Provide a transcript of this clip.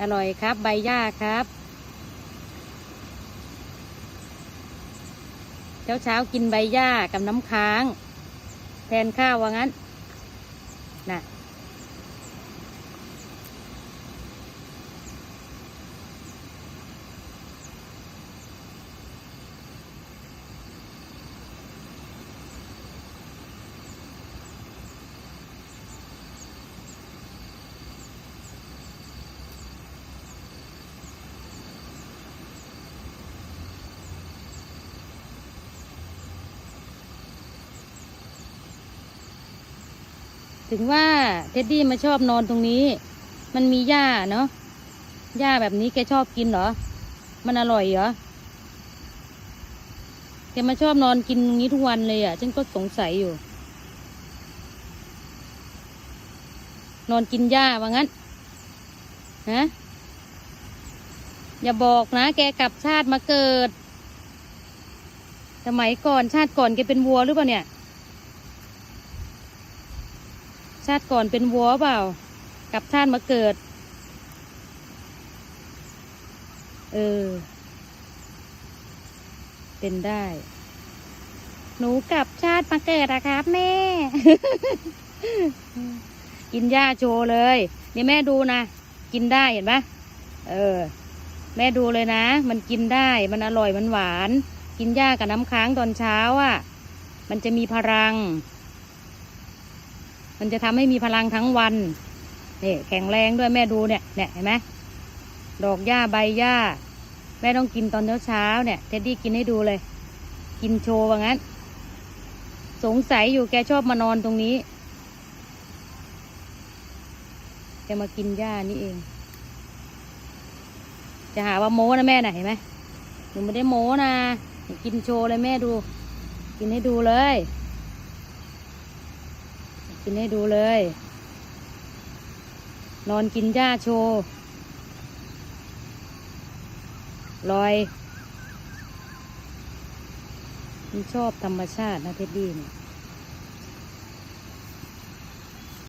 อร่อยครับ ใบหญ้าครับ เช้าเช้าๆกินใบหญ้ากับน้ำค้าง แทนข้าวว่างั้น น่ะ ถึงว่าเท็ดดี้มาชอบนอนตรงนี้ มันมีหญ้าเนาะหญ้าแบบนี้แกชอบกินเหรอ มันอร่อยเหรอแกมาชอบนอนกินตรงนี้ทุกวันเลยอะฉันก็สงสัยอยู่ นอนกินหญ้าว่างั้นฮะอย่าบอกนะ แกกลับชาติมาเกิดสมัยก่อนชาติก่อนแกเป็นวัวหรือเปล่าเนี่ย ชาติก่อนเป็นวัวเปล่า กลับชาติมาเกิด เออ เป็นได้ หนูกลับชาติมาเกิดอะครับ แม่ กินหญ้าโชว์เลยนี่แม่ดูนะ กินได้เห็นปะเออ แม่ดูเลยนะ มันกินได้ มันอร่อย มันหวาน กินหญ้ากับน้ำค้างตอนเช้าอะ่ะ มันจะมีพลัง มันจะทำให้มีพลังทั้งวันนี่แข็งแรงด้วยแม่ดูเนี่ยเนี่ยเห็นไหมดอกหญ้าใบหญ้า แม่ต้องกินตอนเช้าเช้าเนี่ยเท็ดดี้กินให้ดูเลย กินโชว์ว่างั้น สงสัยอยู่แกชอบมานอนตรงนี้แกมากินหญ้านี่เอง จะหาว่าโม้นะแม่น่ะเห็นไหมหนูไม่ได้โม้นะกินโชว์เลยแม่ดู กินให้ดูเลย กินให้ดูเลย นอนกินหญ้าโชว์ลอยมันชอบธรรมชาตินะเท็ดดี้เนี่ย